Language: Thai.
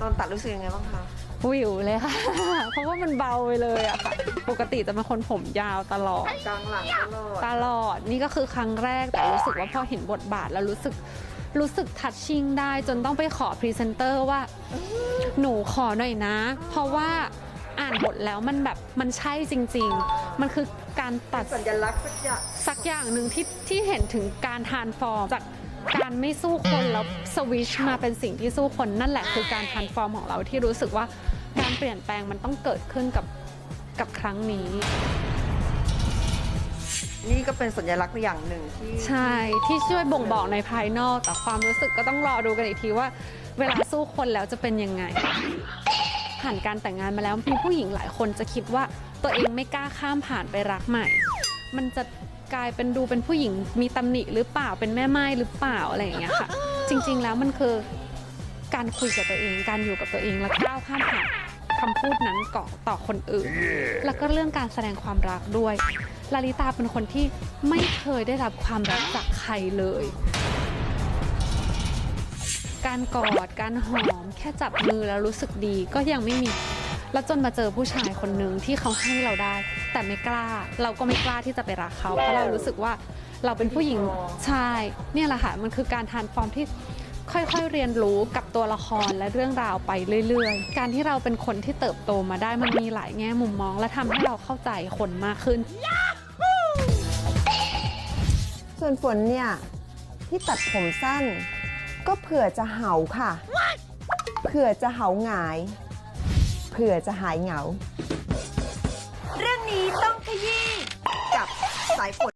ตอนตัดรู้สึกยังไงบ้างคะ วิวเลยค่ะ เพราะว่ามันเบาไปเลยอะค่ะ ปกติจะเป็นคนผมยาวตลอด กลางหลังตลอด ตลอดนี่ก็คือครั้งแรกแต่รู้สึกว่าพอเห็นบทบาทแล้วรู้สึกรู้สึกทัชชิ่งได้จนต้องไปขอพรีเซนเตอร์ว่า หนูขอหน่อยนะ เพราะว่าอ่านบทแล้วมันแบบมันใช่จริง ๆ มันคือการตัดสัญลักษณ์สักอย่างสักอย่างหนึ่งที่ที่เห็นถึงการทานฟอร์มจาก การไม่สู้คนแล้วสวิชมาเป็นสิ่งที่สู้คนนั่นแหละคือการทานฟอร์มของเราที่รู้สึกว่าการเปลี่ยนแปลงมันต้องเกิดขึ้นกับกับครั้งนี้ นี่ก็เป็นสัญลักษณ์อย่างหนึ่งที่ใช่ที่ช่วยบ่งบอกในภายนอก แต่ความรู้สึกก็ต้องรอดูกันอีกทีว่า เวลาสู้คนแล้วจะเป็นยังไง ผ่านการแต่งงานมาแล้วมีผู้หญิงหลายคนจะคิดว่าตัวเองไม่กล้าข้ามผ่านไปรักใหม่ มันจะกลายเป็นดูเป็นผู้หญิงมีตำหนิหรือเปล่าเป็นแม่ไม้หรือเปล่าอะไรอย่างเงี้ยค่ะ จริง ๆ แล้วมันคือการคุยกับตัวเองการอยู่กับตัวเองแล้วก้าวข้ามผ่านคำพูดนั้นก่อต่อคนอื่น แล้วก็เรื่องการแสดงความรักด้วยลาลิตาเป็นคนที่ไม่เคยได้รับความรักจากใครเลย การกอดการหอม แค่จับมือแล้วรู้สึกดีก็ยังไม่มี แล้วจนมาเจอผู้ชายคนหนึ่งที่เขาให้เราได้ แต่ไม่กล้า เราก็ไม่กล้าที่จะไปรักเขา เพราะเรารู้สึกว่าเราเป็นผู้หญิงใช่เนี่ยแหละค่ะ มันคือการทานฟอร์มที่ค่อยๆ เรียนรู้กับตัวละครและเรื่องราวไปเรื่อยๆ การที่เราเป็นคนที่เติบโตมาได้มันมีหลายแง่มุมมอง และทำให้เราเข้าใจคนมากขึ้น ส่วนฝนเนี่ย ที่ตัดผมสั้น ก็เผื่อจะเห่าค่ะ เผื่อจะเห่าหงาย เผื่อจะหายเหงา สายฝน